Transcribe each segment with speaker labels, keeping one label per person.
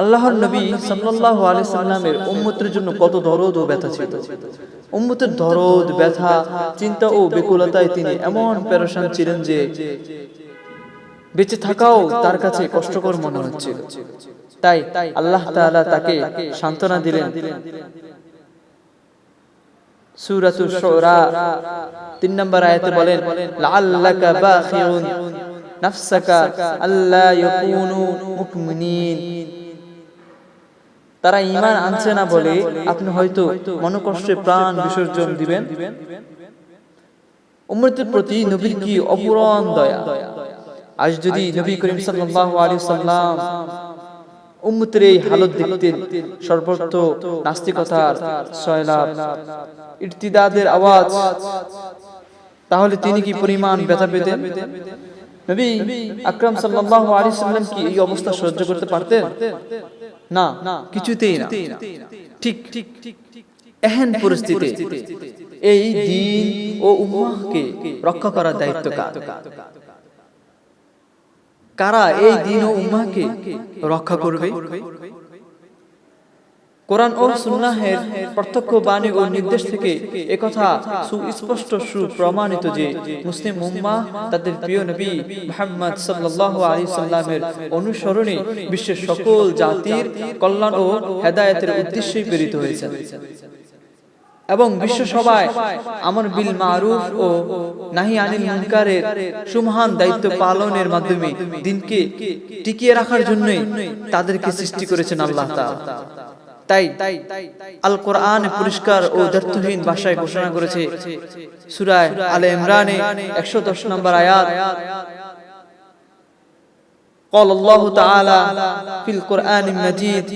Speaker 1: আল্লাহর নবী সাল্লাল্লাহু আলাইহি সাল্লামের উম্মতের জন্য কত দরদ ও ব্যথা ছিল। উম্মতের দরদ, ব্যথা, চিন্তা ও বেকুলতায় তিনি এমন পেরেশান ছিলেন যে বেঁচে থাকাও তার কাছে কষ্টকর মনে হচ্ছিল। তাই আল্লাহ তাআলা তাকে সান্ত্বনা দিলেন। সূরাতুশ শুরা তিন নম্বর আয়াতে বলেন, লাআল্লাকা বাখিউন। নাফসাকা আল্লা ইয়াকুনু মুকমিনিন তারা ঈমান আনছে না বলে আপনি হয়তো মনোকষ্টে প্রাণ বিসর্জন দিবেন। উম্মতের প্রতি নবীর কি অপূরণ দয়া? আজ যদি নবী করিম সাল্লাল্লাহু আলাইহি সাল্লাম উম্মতের এই হালত দেখতেন সর্বত্র নাস্তিকতার সয়লাভ ইরতিদাদের আওয়াজ, তাহলে তিনি কি পরিমাণ ব্যথা পেতেন? নবী ঠিক এহেন পরিস্থিতি এই রক্ষা করার দায়িত্ব কার? কারা এই দিন ও উম্মাহকে রক্ষা করবে? কোরআন ও সুন্নাহের প্রত্যক্ষ বাণী ও নির্দেশ থেকে একথা সুস্পষ্ট সুপ্রমাণিত যে মুসলিম উম্মাহ তাদের প্রিয় নবী মুহাম্মদ সাল্লাল্লাহু আলাইহি সাল্লামের অনুসরণে বিশ্বের সকল জাতির কল্যাণ ও হেদায়েতের উদ্দেশ্যেই প্রেরিত হয়েছে। এবং বিশ্ব সবাই আমর বিল মারুফ ও নাহি আনিল মুনকারের সুমহান দায়িত্ব পালনের মাধ্যমে দিনকে টিকিয়ে রাখার জন্য তাদেরকে সৃষ্টি করেছেন আল্লাহ তাআলা। তাই আল কোরআন পরিষ্কার ও দ্ব্যর্থহীন ভাষায় ঘোষণা করেছে সূরায় আলে ইমরানে 110 নম্বর আয়াত قال الله تعالى في القرآن المجيد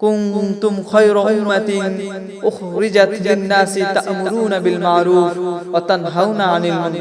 Speaker 1: كنتم خير أمة أخرجت للناس تأمرون بالمعروف وتنهون عن المنكر